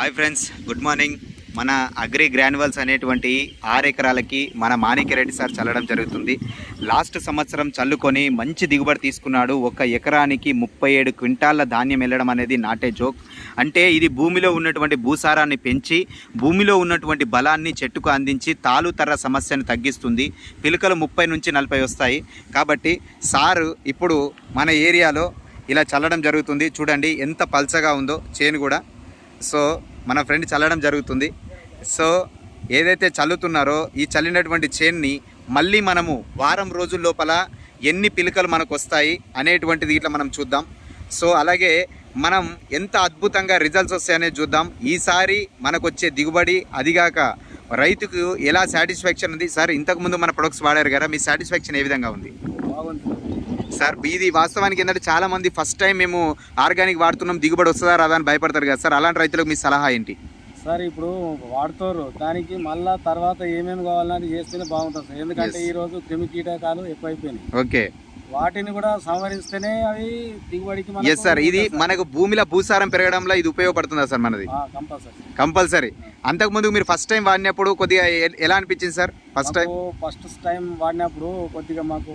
Hi friends good morning. మన agri granules అనేటువంటి ఆరు ఎకరాలకి మన మాణిక్యరెడ్డి సార్ చల్లడం జరుగుతుంది. లాస్ట్ సంవత్సరం చల్లుకొని మంచి దిగుబడి తీసుకున్నాడు. ఒక ఎకరానికి ముప్పై ఏడు క్వింటాళ్ళ ధాన్యం వెళ్ళడం అనేది నాటే జోక్. అంటే ఇది భూమిలో ఉన్నటువంటి భూసారాన్ని పెంచి భూమిలో ఉన్నటువంటి బలాన్ని చెట్టుకు అందించి తాలుతర్ర సమస్యను తగ్గిస్తుంది. పిలుకలు ముప్పై నుంచి నలభై వస్తాయి. కాబట్టి సారు ఇప్పుడు మన ఏరియాలో ఇలా చల్లడం జరుగుతుంది. చూడండి ఎంత పల్చగా ఉందో చేను కూడా. సో మన ఫ్రెండ్ చల్లడం జరుగుతుంది. సో ఏదైతే చల్లుతున్నారో ఈ చల్లినటువంటి చైన్ని మళ్ళీ మనము వారం రోజుల లోపల ఎన్ని పిలుకలు మనకు వస్తాయి అనేటువంటిది ఇట్లా మనం చూద్దాం. సో అలాగే మనం ఎంత అద్భుతంగా రిజల్ట్స్ వస్తాయనేది చూద్దాం. ఈసారి మనకు వచ్చే దిగుబడి అదిగాక రైతుకు ఎలా సాటిస్ఫాక్షన్ ఉంది? సార్ ఇంతకుముందు మన ప్రొడక్ట్స్ వాడారు కదా మీ సాటిస్ఫాక్షన్ ఏ విధంగా ఉంది? సార్ ఇది వాస్తవానికి ఏంటంటే చాలా మంది ఫస్ట్ టైం మేము ఆర్గానిక్ వాడుతున్నాం దిగుబడి వస్తుందా రాదా అని భయపడతారు కదా సార్. అలాంటి రైతులకు మీ సలహా ఏంటి? సార్ ఇప్పుడు వాడుతారు దానికి మళ్ళా తర్వాత ఏమేమి కావాలని చేస్తేనే బాగుంటుంది సార్. ఎందుకంటే. ఈ రోజు క్రిమి కీటకాలు ఎక్కువైపోయినాయి. ఓకే. వాటిని కూడా సంవరిస్తేనే అవి దిగుబడికి ఎస్ సార్. ఇది. మనకు భూమిలో భూసారం పెరగడంలో ఇది ఉపయోగపడుతుందా సార్ మనది? కంపల్సరీ. కంపల్సరీ. అంతకుముందు మీరు ఫస్ట్ టైం వాడినప్పుడు కొద్దిగా ఎలా అనిపించింది sir? First time first time వాడినప్పుడు కొద్దిగా మాకు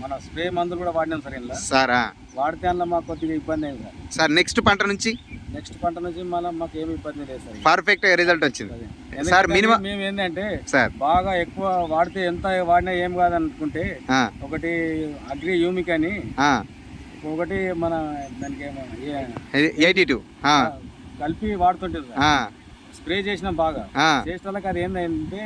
మన స్ప్రే మందులు కూడా వాడినాం సార్ ఇలా సారా? వాడితే అందులో మాకు కొద్దిగా ఇబ్బంది అయింది సార్. సార్ నెక్స్ట్ పంట నుంచి? నెక్స్ట్ పంట నుంచి మళ్ళీ మాకు ఏమి ఇబ్బంది లేదు సార్. పర్ఫెక్ట్ రిజల్ట్ వచ్చింది. సార్ మినిమం మేము ఏంటంటే సార్. బాగా ఎక్కువ వాడితే ఎంత వాడినా ఏం కాదనుకుంటే ఒకటి అగ్రి యూమిక్ అని ఒకటి మన దానికి ఎయిటీ టూ. కలిపి వాడుతుంటే సార్. స్ప్రే చేసినాం బాగా. చేసిన వాళ్ళకి అది ఏంటంటే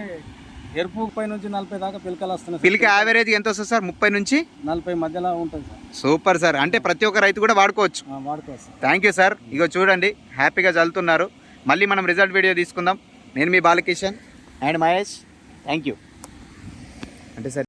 ఎరుపు పై నుంచి నలభై దాకా పిలకలు వస్తున్నాయి. పిలికి యావరేజ్ ఎంత వస్తుంది సార్? ముప్పై నుంచి? నలభై మధ్యలో ఉంటుంది సార్. Super sir. అంటే ప్రతి ఒక్క రైతు కూడా వాడుకోవచ్చు. ఆ, వాడుకోవచ్చు సార్. థ్యాంక్ యూ సార్ ఇగో చూడండి హ్యాపీగా చల్లుతున్నారు మళ్ళీ మనం రిజల్ట్ వీడియో తీసుకుందాం. నేను మీ Balakishan and Mahesh. Thank you అంటే సార్